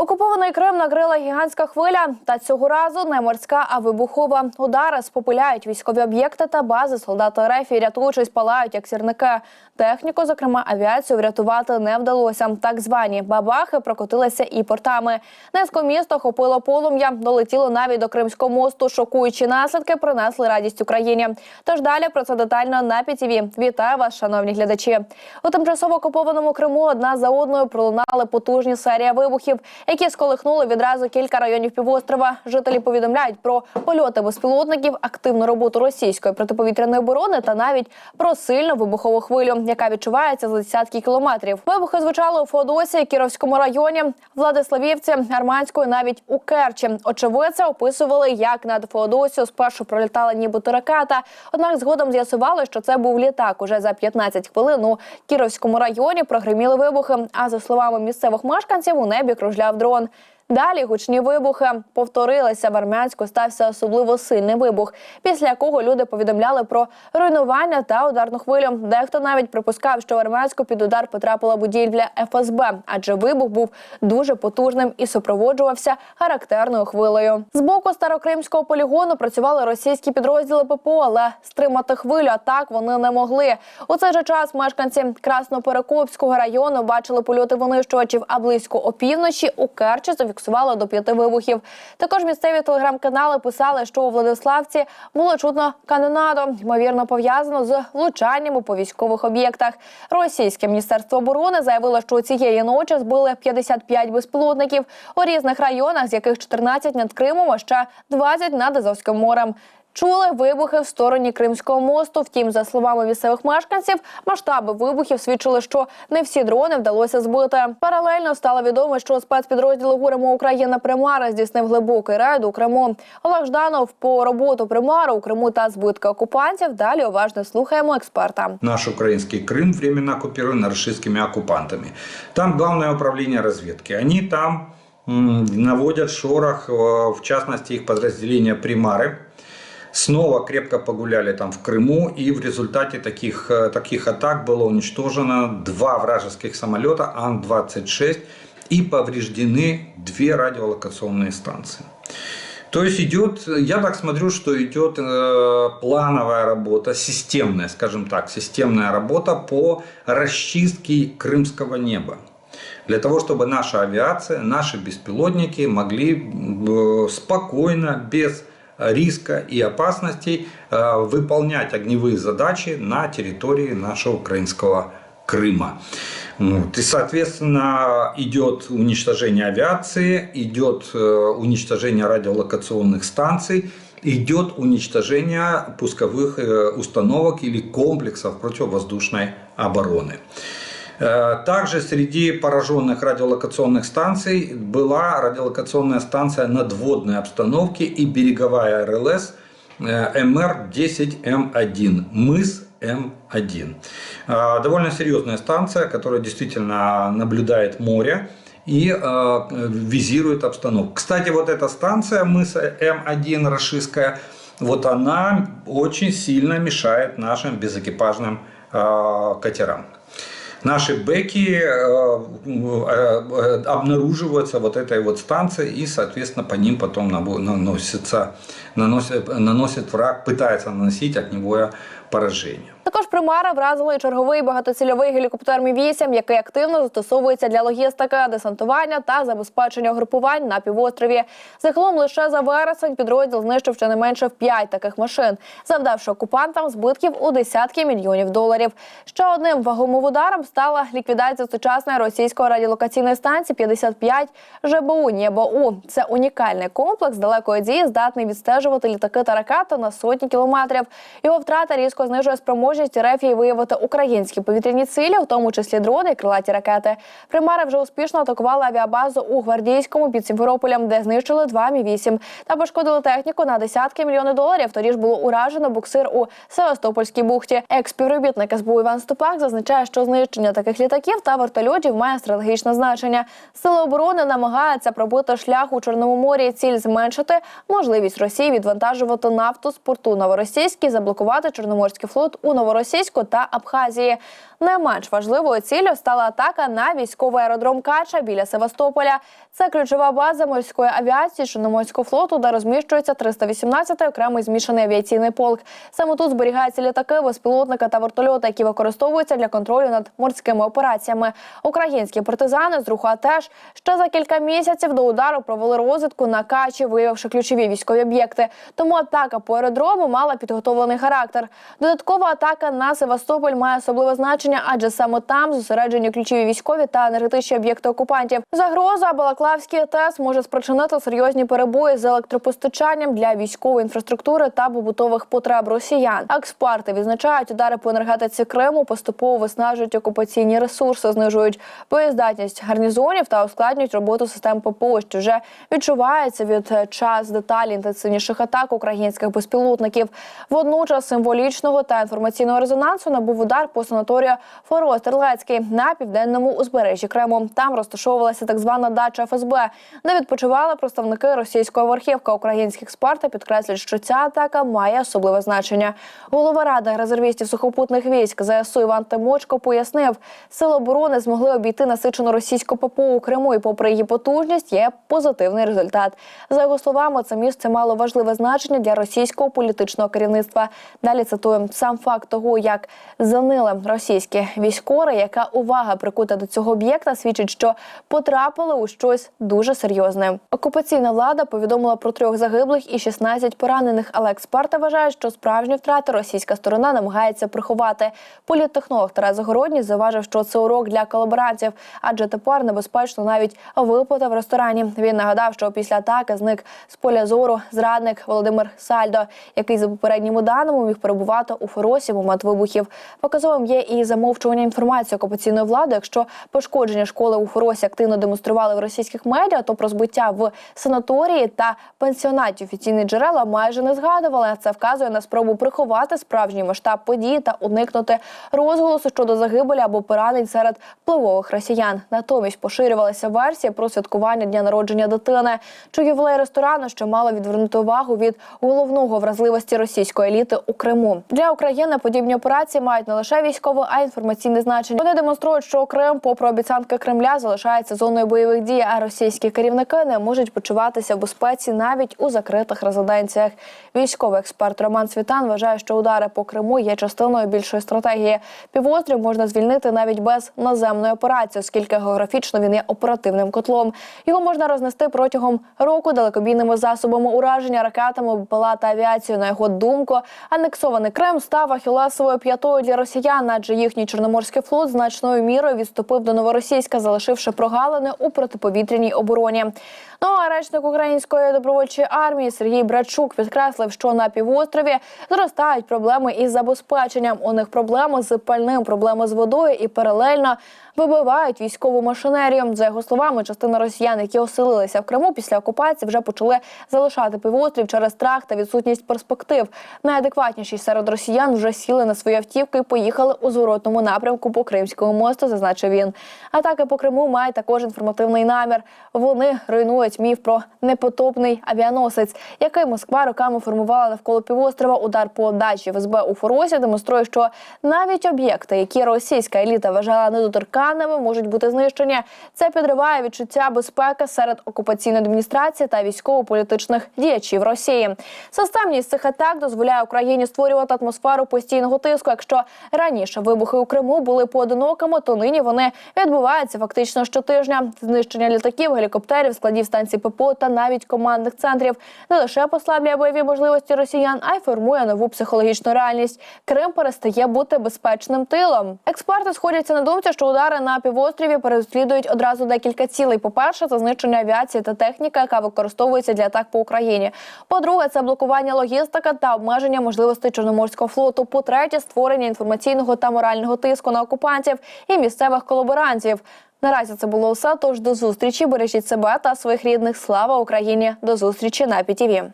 Окупований Крим накрила гігантська хвиля. Та цього разу не морська, а вибухова. Удари спопиляють військові об'єкти та бази. Солдати РФ, рятуючись, палають як сірники. Техніку, зокрема авіацію, врятувати не вдалося. Так звані бабахи прокотилися і портами. Низку міста охопило полум'я, долетіло навіть до Кримського мосту. Шокуючі наслідки принесли радість Україні. Тож далі про це детально на ПІТІВІ. Вітаю вас, шановні глядачі. У тимчасово окупованому Криму одна за одною пролунали потужні серії вибухів, які сколихнули відразу кілька районів півострова. Жителі повідомляють про польоти безпілотників, активну роботу російської протиповітряної оборони та навіть про сильну вибухову хвилю, яка відчувається за десятки кілометрів. Вибухи звучали у Феодосії, Кіровському районі, Владиславівці, Арманської, навіть у Керчі. Очевидці описували, як над Феодосією спершу пролітала нібито ракета. Однак згодом з'ясували, що це був літак. Уже за 15 хвилин у Кіровському районі прогриміли вибухи. А за словами місцевих мешканців, у небі кружляв дрон. Далі гучні вибухи повторилися. В Армянську стався особливо сильний вибух, після якого люди повідомляли про руйнування та ударну хвилю. Дехто навіть припускав, що в Армянську під удар потрапила будівля ФСБ, адже вибух був дуже потужним і супроводжувався характерною хвилею. З боку старокримського полігону працювали російські підрозділи ППО, але стримати хвилю атак вони не могли. У цей же час мешканці Красноперекопського району бачили польоти винищувачів, а близько опівночі у Керчі до п'яти вибухів. Також місцеві телеграм-канали писали, що у Владиславці було чутно канонаду, ймовірно пов'язано з влучаннями по військових об'єктах. Російське міністерство оборони заявило, що цієї ночі збили 55 безпілотників у різних районах, з яких 14 над Кримом, а ще 20 над Азовським морем. Чули вибухи в стороні Кримського мосту. Втім, за словами місцевих мешканців, масштаби вибухів свідчили, що не всі дрони вдалося збити. Паралельно стало відомо, що спецпідрозділи ГУРМО Україна Примара здійснив глибокий рейд у Криму. Олег Жданов по роботу Примара у Криму та збитки окупантів. Далі уважно слухаємо експерта. Наш украинский Крым временно оккупирован российскими оккупантами. Там главное управление разведки. Они там м, наводят шорох, э, в частности их подразделения «Примары». Снова крепко погуляли там в Крыму, и в результате таких, э, таких атак было уничтожено два вражеских самолета Ан-26 и повреждены две радиолокационные станции. То есть идет, я так смотрю, что идет э, плановая работа, системная, скажем так, системная работа по расчистке крымского неба. Для того, чтобы наша авиация, наши беспилотники могли э, спокойно, без риска и опасностей э, выполнять огневые задачи на территории нашего украинского Крыма. Вот. И, соответственно, идет уничтожение авиации, идет э, уничтожение радиолокационных станций, идет уничтожение пусковых э, установок или комплексов противовоздушной обороны. Э, Также среди пораженных радиолокационных станций была радиолокационная станция надводной обстановки и береговая РЛС э, МР-10М1, мыс М1. Э, Довольно серьезная станция, которая действительно наблюдает море и визирует обстановку. Кстати, вот эта станция мыса М1 Рашистская, вот она очень сильно мешает нашим безэкипажным катерам. Наши бэки э, э, обнаруживаются вот этой вот станцией и, соответственно, по ним потом наносится, наносит, наносит враг, пытается наносить огневое поражение. Також примара вразили черговий багатоцільовий гелікоптер Мі-8, який активно застосовується для логістики, десантування та забезпечення групувань на півострові. Загалом лише за вересень підрозділ знищив щонайменше в 5 таких машин, завдавши окупантам збитків у десятки мільйонів доларів. Ще одним вагомим ударом стала ліквідація сучасної російської радіолокаційної станції 55 ЖБУ НІБОУ. Це унікальний комплекс далекої дії, здатний відстежувати літаки та ракети на сотні кілометрів. Його втрата різко знижує спроможність Рефії виявити українські повітряні цілі, в тому числі дрони і крилаті ракети. Примари вже успішно атакували авіабазу у гвардійському під Сімферополем, де знищили два мі 8 та пошкодили техніку на десятки мільйонів доларів. Тоді ж було уражено буксир у Севастопольській бухті. Експівробітник СБУ Іван Ступак зазначає, що знищення таких літаків та вертольотів має стратегічне значення. Сили оборони намагаються пробити шлях у Чорному морі. Ціль зменшити можливість Росії відвантажувати нафту з порту Новоросійський, заблокувати Чорноморський флот у Новоросійській новоросійську та Абхазії. Не менш важливою ціллю стала атака на військовий аеродром Кача біля Севастополя. Це ключова база морської авіації Чорноморського флоту, де розміщується 318-й окремий змішаний авіаційний полк. Саме тут зберігаються літаки, безпілотники та вертольоти, які використовуються для контролю над морськими операціями. Українські партизани з руху АТЕШ ще за кілька місяців до удару провели розвідку на Качі, виявивши ключові військові об'єкти. Тому атака по аеродрому мала підготовлений характер. Додаткова атака на Севастополь має особливе значення, адже саме там зосереджені ключові військові та енергетичні об'єкти окупантів. Загроза Балаклавський АТЕС може спричинити серйозні перебої з електропостачанням для військової інфраструктури та побутових потреб росіян. Експерти відзначають, удари по енергетиці Криму поступово виснажують окупаційні ресурси, знижують боєздатність гарнізонів та ускладнюють роботу систем ППО, що вже відчувається від е, час деталі інтенсивніших атак українських безпілотників. Водночас символічного та інформаційного резонансу набув удар по санаторію Форостерлецький на південному узбережжі Криму. Там розташовувалася так звана дача ФСБ, де відпочивали представники російської верхівки. Українські експерти підкреслюють, що ця атака має особливе значення. Голова ради резервістів сухопутних військ ЗСУ Іван Тимочко пояснив, сили оборони змогли обійти насичену російську ППО у Криму, і попри її потужність є позитивний результат. За його словами, це місце мало важливе значення для російського політичного керівництва. Далі цитую сам факт того, як занили російські військори, яка увага прикута до цього об'єкта, свідчить, що потрапили у щось дуже серйозне. Окупаційна влада повідомила про трьох загиблих і 16 поранених, але експерти вважають, що справжні втрати російська сторона намагається приховати. Політтехнолог Тарас Загородній зауважив, що це урок для колаборантів, адже тепер небезпечно навіть випити в ресторані. Він нагадав, що після атаки зник з поля зору зрадник Володимир Сальдо, який за попередніми даними міг перебувати у момент вибухів. Показовим є і замовчування інформації окупаційної влади. Якщо пошкодження школи у Форосі активно демонстрували в російських медіа, то про збиття в санаторії та пансіонаті офіційні джерела майже не згадували. Це вказує на спробу приховати справжній масштаб події та уникнути розголосу щодо загибелі або поранень серед впливових росіян. Натомість поширювалася версія про святкування дня народження дитини, чи ювілей ресторану, що мало відвернути увагу від головного вразливості російської еліти у Криму. Для України подібні операції мають не лише військове, а й інформаційне значення. Вони демонструють, що Крим, попри обіцянки Кремля, залишається зоною бойових дій, а російські керівники не можуть почуватися в безпеці навіть у закритих резиденціях. Військовий експерт Роман Світан вважає, що удари по Криму є частиною більшої стратегії. Півострів можна звільнити навіть без наземної операції, оскільки географічно він є оперативним котлом. Його можна рознести протягом року далекобійними засобами ураження, ракетами, БПЛА та авіацією. На його думку, анексований Крим став ахілесовою п'ятою для росіян, адже їхній чорноморський флот значною мірою відступив до новоросійська, залишивши прогалини у протиповітряній обороні. Ну а речник української добровольчої армії Сергій Брачук підкреслив, що на півострові зростають проблеми із забезпеченням. У них проблеми з пальним, проблеми з водою і паралельно вибивають військову машинерію. За його словами, частина росіян, які оселилися в Криму після окупації, вже почали залишати півострів через страх та відсутність перспектив. Найадекватніші серед росіян вже сіли на свої автівки і поїхали у зворотному напрямку по Кримському мосту, зазначив він. Атаки по Криму мають також інформативний намір. Вони руйнують міф про непотопний авіаносець, який Москва роками формувала навколо півострова. Удар по дачі ФСБ у Форосі демонструє, що навіть об'єкти, які російська еліта вважала недоторканними, можуть бути знищені. Це підриває відчуття безпеки серед окупаційної адміністрації та військово-політичних діячів Росії. Системність цих атак дозволяє Україні створювати атмосферу постійного тиску. Якщо раніше вибухи у Криму були поодинокими, то нині вони відбуваються фактично щотижня. Знищення літаків, гелікоптерів, складів станцій ППО та навіть командних центрів не лише послаблює бойові можливості росіян, а й формує нову психологічну реальність. Крим перестає бути безпечним тилом. Експерти сходяться на думці, що удари на півострові переслідують одразу декілька цілей. По перше, це знищення авіації та техніка, яка використовується для атак по Україні. По-друге, це блокування логістики та обмеження можливостей Чорноморського флоту. По третє, створення інформаційного та морального тиску на окупантів і місцевих колаборантів. Наразі це було все. Тож до зустрічі. Бережіть себе та своїх рідних. Слава Україні! До зустрічі на ПІТІВІ.